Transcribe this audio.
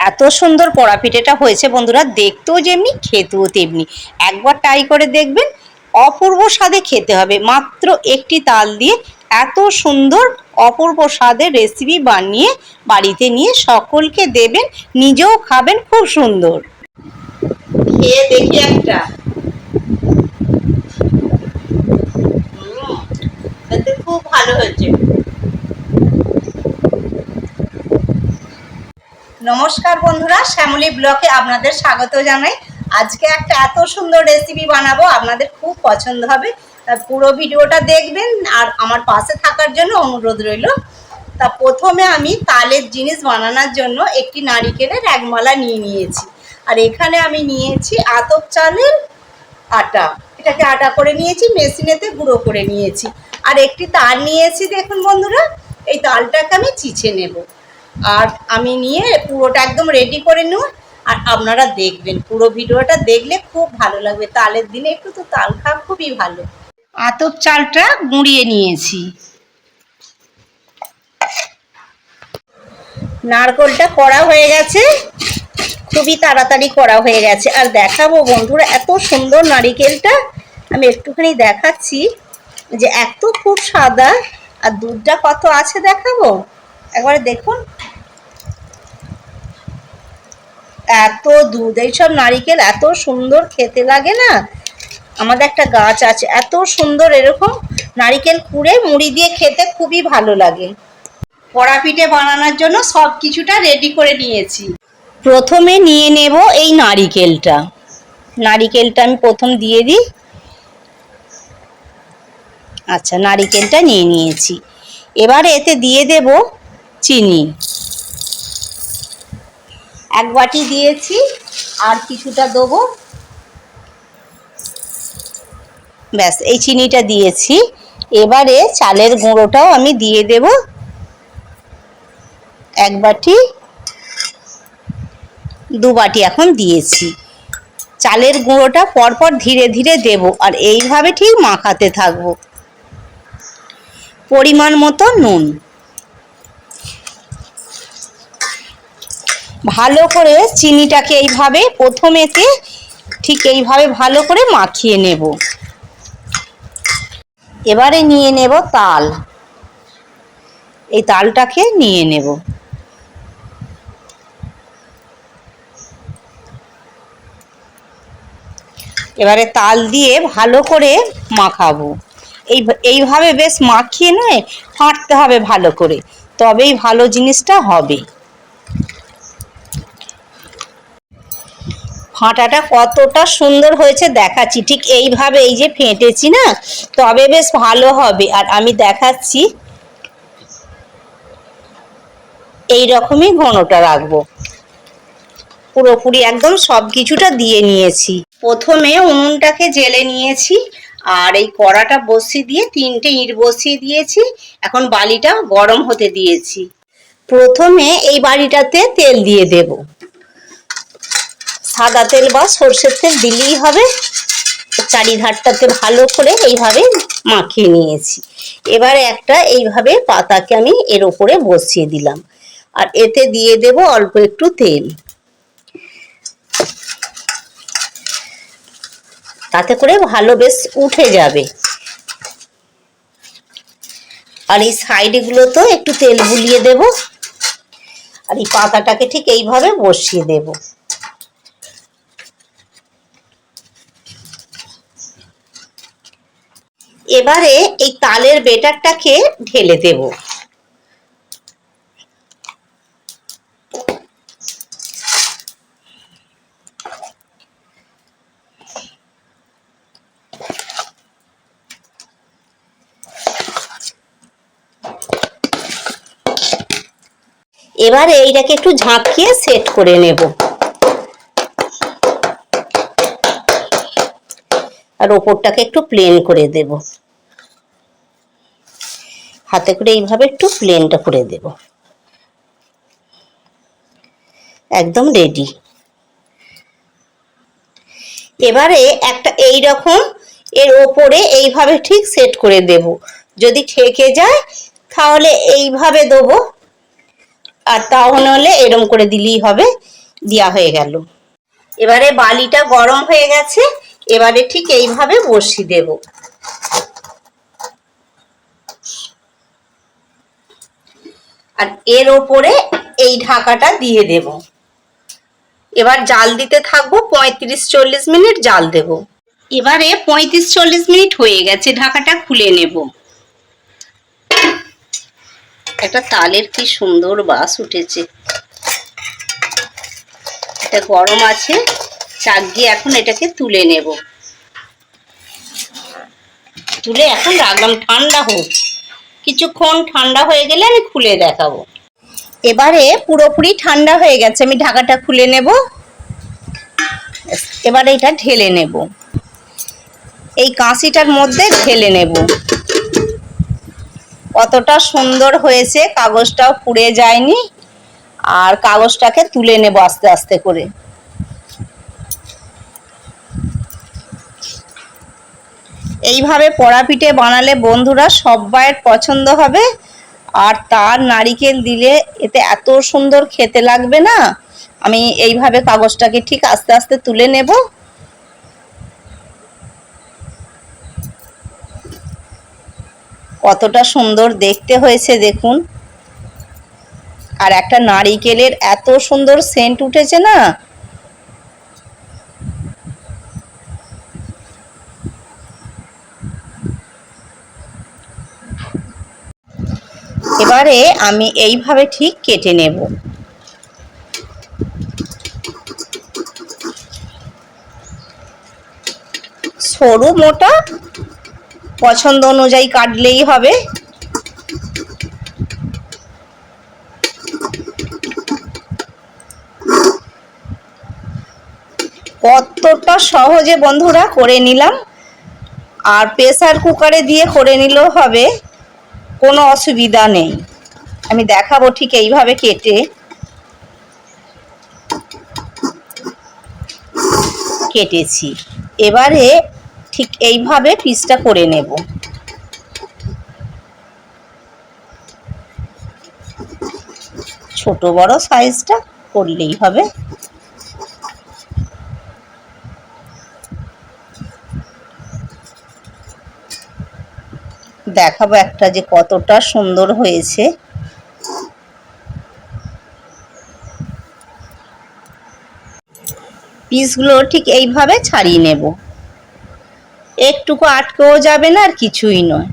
এত সুন্দর কড়া পিঠেটা হয়েছে বন্ধুরা, দেখতেও যেমনি, খেতেও তেমনি। একবার ট্রাই করে দেখবেন, অপূর্ব স্বাদে খেতে হবে। মাত্র একটি তাল দিয়ে এত সুন্দর, অপূর্ব স্বাদের রেসিপি বানিয়ে বাড়িতে নিয়ে সকলকে দেবেন, নিজেও খাবেন, খুব সুন্দর। খেয়ে দেখি একটা। খুব ভালো হয়েছে। নমস্কার বন্ধুরা, শ্যামলী ব্লকে আপনাদের স্বাগত জানাই। আজকে একটা এত সুন্দর রেসিপি বানাবো, আপনাদের খুব পছন্দ হবে। পুরো ভিডিওটা দেখবেন, আর আমার পাশে থাকার জন্য অনুরোধ রইল। তা প্রথমে আমি তালের জিনিস বানানোর জন্য একটি নারিকেলের একমালা নিয়ে নিয়েছি। আর এখানে আমি নিয়েছি আতপ চালের আটা। এটাকে আটা করে নিয়েছি, মেশিনেতে গুঁড়ো করে নিয়েছি। আর একটি তাল নিয়েছি দেখুন বন্ধুরা, এই তালটাকে আমি চিছে নেব। আর আমি নিয়ে পুরোটা একদম রেডি করে নেব আর আপনারা দেখবেন, পুরো ভিডিওটা দেখলে খুব ভালো লাগবে। তালের দিনে একটু তো তাল খাওয়া খুবই ভালো। আতপ চালটা গুঁড়িয়ে নিয়েছি। নারকলটা করা হয়ে গেছে। খুবই তাড়াতাড়ি করা হয়ে গেছে। আর দেখাবো বন্ধুরা, এত সুন্দর নারিকেলটা আমি একটুখানি দেখাচ্ছি যে এত খুব সাদা। আর দুধটা কত আছে দেখাবো? একবারে দেখুন। এত দুধ, এইসব নারিকেল এত সুন্দর খেতে লাগে না? আমাদের একটা গাছ আছে, এত সুন্দর এরকম নারিকেল কুড়ে মুড়ি দিয়ে খেতে খুবই ভালো লাগে। কড়া পিঠে বানানোর জন্য সব কিছুটা রেডি করে নিয়েছি। প্রথমে নিয়ে নেব এই নারিকেলটা। নারিকেলটা আমি প্রথম দিয়ে দিই। আচ্ছা নারিকেলটা নিয়ে নিয়েছি। এবার এতে দিয়ে দেব চিনি। এক বাটি দিয়েছি, আর কিছুটা দেবো। ব্যাস, এই চিনিটা দিয়েছি। এবারে চালের গুঁড়োটাও আমি দিয়ে দেব। এক বাটি, দু বাটি এখন দিয়েছি। চালের গুঁড়োটা পরপর ধীরে ধীরে দেব, আর এইভাবে ঠিক মাখাতে থাকব। পরিমাণ মতো নুন। ভালো করে চিনিটাকে এইভাবে প্রথমেতে ঠিক এইভাবে ভালো করে মাখিয়ে নেব। এবারে নিয়ে নেব তাল। এই তালটাকে নিয়ে নেব। এবারে তাল দিয়ে ভালো করে মাখাবো। এই এইভাবে বেশ মাখিয়ে নয়, ফাঁটতে হবে ভালো করে। তবেই ভালো জিনিসটা হবে। ফাঁটাটা কতটা সুন্দর হয়েছে দেখাচ্ছি। ঠিক এইভাবে এই যে ফেটেছি না, তবে বেশ ভালো হবে। আর আমি দেখাচ্ছি, এই রকমই ঘনটা রাখব। পুরোপুরি একদম সব কিছুটা দিয়ে নিয়েছি। প্রথমে উনুনটাকে জেলে নিয়েছি, আর এই কড়াটা বসিয়ে দিয়ে, তিনটে ইট বসিয়ে দিয়েছি, এখন বালিটা গরম হতে দিয়েছি। প্রথমে এই বাড়িটাতে তেল দিয়ে দেব। সাদা তেল বা সর্ষের তেল দিলেই হবে। চারিধারটাতে ভালো করে এইভাবে মাখিয়ে নিয়েছি। এবারে একটা এইভাবে পাতাকে আমি এর ওপরে বসিয়ে দিলাম। আর এতে দিয়ে দেব অল্প একটু তেল। তাতে করে ভালো বেশ উঠে যাবে। আর এই সাইডগুলো তো একটু তেল বুলিয়ে দেব। আর এই পাতাটাকে ঠিক এইভাবে বসিয়ে দেব। এবারে এই তালের বেটারটাকে ঢেলে দেব। এবারে এইটাকে একটু ঝাঁকিয়ে সেট করে নেব। আর ওপরটাকে একটু প্লেন করে দেব। হাতে করে এইভাবে একটু প্লেনটা করে দেব। একদম রেডি এবারে একটা এই রকম এর ওপরে এইভাবে ঠিক সেট করে দেব। যদি ঠেকে যায়, তাহলে এইভাবে দেবো। আর তাহলে হলে এরম করে দিলেই হবে দেওয়া হয়ে গেল। এবারে বালিটা গরম হয়ে গেছে। এবারে ঠিক এইভাবে বসিয়ে দেব। আর এর ওপরে এই ঢাকাটা দিয়ে দেব। এবার জাল দিতে থাকব পঁয়ত্রিশ চল্লিশ মিনিট জাল দেব। এবারে পঁয়ত্রিশ চল্লিশ মিনিট হয়ে গেছে, ঢাকাটা খুলে নেব। একটা তালের কি সুন্দর বাস উঠেছে। এটা গরম আছে চাক দিয়ে এখন এটাকে তুলে নেব। তুলে এখন রাখলাম, ঠান্ডা হোক। কিছুক্ষণ ঠান্ডা হয়ে গেলে আমি খুলে দেখাবো। এবারে পুরোপুরি ঠান্ডা হয়ে গেছে, আমি ঢাকাটা খুলে নেব। এবারে এটা ঢেলে নেব। এই কাঁচিটার মধ্যে ঢেলে নেব। কতটা সুন্দর হয়েছে, কাগজটাও পুড়ে যায়নি। আর কাগজটাকে তুলে নেব আস্তে আস্তে করে। এইভাবে পড়া পিঠে বানালে বন্ধুরা সবাইয়ের পছন্দ হবে। আর তার নারিকেল দিলে এতে এত সুন্দর খেতে লাগবে না। আমি এইভাবে কাগজটাকে ঠিক আস্তে আস্তে তুলে নেব। কতটা সুন্দর দেখতে হয়েছে দেখুন। আর একটা নারিকেলের এত সুন্দর সেন্ট উঠেছে না? এবারে আমি এইভাবে ঠিক কেটে নেব। সরু মোটা পছন্দ অনুযায়ী কাটলেই হবে। কতটা সহজে বন্ধুরা করে নিলাম। আর প্রেসার কুকারে দিয়ে করে নিলেও হবে। কোনো অসুবিধা নেই। আমি দেখাবো ঠিক এইভাবে কেটে। কেটেছি। এবারে ঠিক এইভাবে পিসটা করে নেব। ছোট বড় সাইজটা করলেই হবে। দেখাবো একটা যে কতটা সুন্দর হয়েছে। পিসগুলো ঠিক এইভাবে ছাড়িয়ে নেব। একটুকু আটকেও যাবে না আর কিছুই নয়।